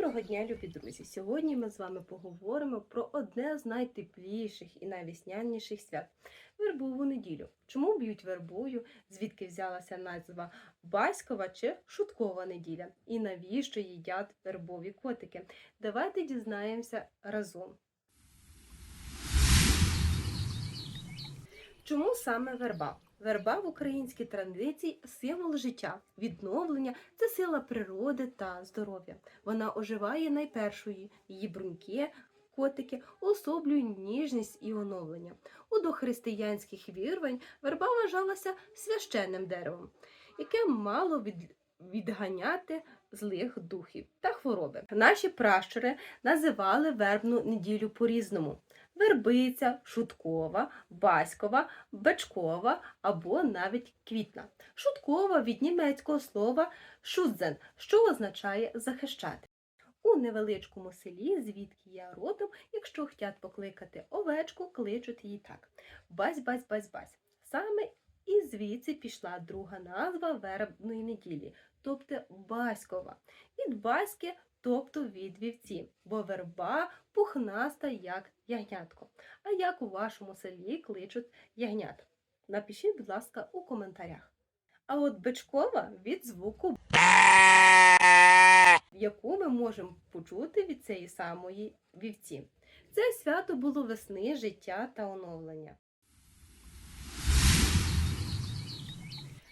Доброго дня, любі друзі! Сьогодні ми з вами поговоримо про одне з найтепліших і найвесняніших свят вербову неділю. Чому б'ють вербою, звідки взялася назва Баськова чи Шуткова неділя? І навіщо їдять вербові котики? Давайте дізнаємося разом. Чому саме верба? Верба в українській традиції символ життя, відновлення це сила природи та здоров'я. Вона оживає найпершої, її бруньки, котики особлюють ніжність і оновлення. У дохристиянських вірвань верба вважалася священним деревом, яке мало від... відганяти злих духів та хвороби. Наші пращури називали вербну неділю по-різному. Вербиця, шуткова, баськова, бечкова або навіть квітна. Шуткова від німецького слова шудзен, що означає захищати. У невеличкому селі, звідки я родом, якщо хотять покликати овечку, кличуть її так: бась-бась-бась-бась. Саме і звідси пішла друга назва вербної неділі, тобто баськова. Від баськи тобто від вівці, бо верба пухнаста, як ягнятко. А як у вашому селі кличуть ягнят? Напишіть, будь ласка, у коментарях. А от бичкова від звуку, яку ми можемо почути від цієї самої вівці. Це свято було весни, життя та оновлення.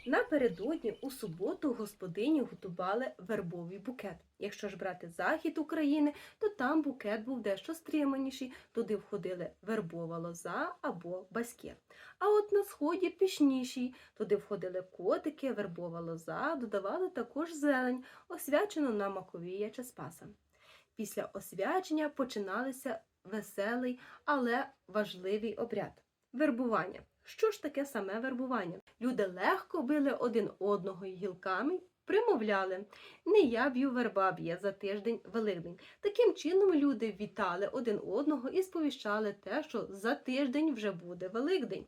Напередодні у суботу господині готували вербовий букет. Якщо ж брати захід України, то там букет був дещо стриманіший, туди входили вербова лоза або баськи. А от на сході пішніший, туди входили котики, вербова лоза, додавали також зелень, освячену на маковія чи спаса. Після освячення починалися веселий, але важливий обряд вербування. Що ж таке саме вербування? Люди легко били один одного гілками, примовляли не я б'ю верба б'є за тиждень Великдень. Таким чином люди вітали один одного і сповіщали те, що за тиждень вже буде Великдень.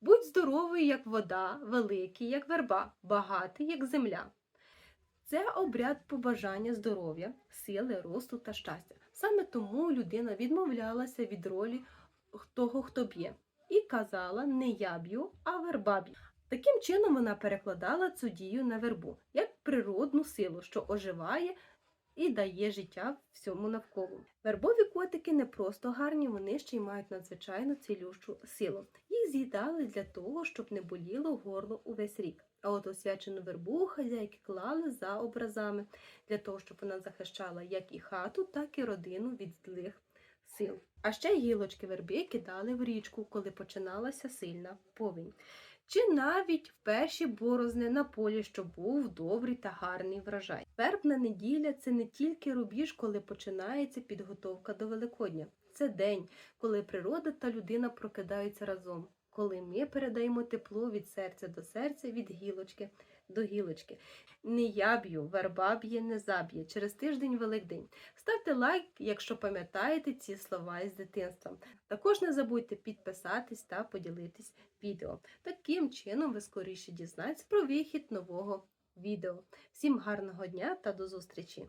Будь здоровий, як вода, великий, як верба, багатий, як земля. Це обряд побажання здоров'я, сили, росту та щастя. Саме тому людина відмовлялася від ролі того, хто б'є і казала не я б'ю, а верба б'є. Таким чином вона перекладала цю дію на вербу як природну силу, що оживає і дає життя всьому навколо. Вербові котики не просто гарні, вони ще й мають надзвичайно цілющу силу. Їх з'їдали для того, щоб не боліло горло увесь рік. А от освячену вербу хазяйки клали за образами для того, щоб вона захищала як і хату, так і родину від злих сил. А ще гілочки верби кидали в річку, коли починалася сильна повінь. Чи навіть в перші борозни на полі, що був добрий та гарний врожай. Вербна неділя це не тільки рубіж, коли починається підготовка до Великодня. Це день, коли природа та людина прокидаються разом, коли ми передаємо тепло від серця до серця, від гілочки до гілочки. Не я б'ю, верба б'є, не заб'є. Через тиждень Великдень. Ставте лайк, якщо пам'ятаєте ці слова із дитинства. Також не забудьте підписатись та поділитись відео. Таким чином ви скоріше дізнаєтесь про вихід нового відео. Всім гарного дня та до зустрічі!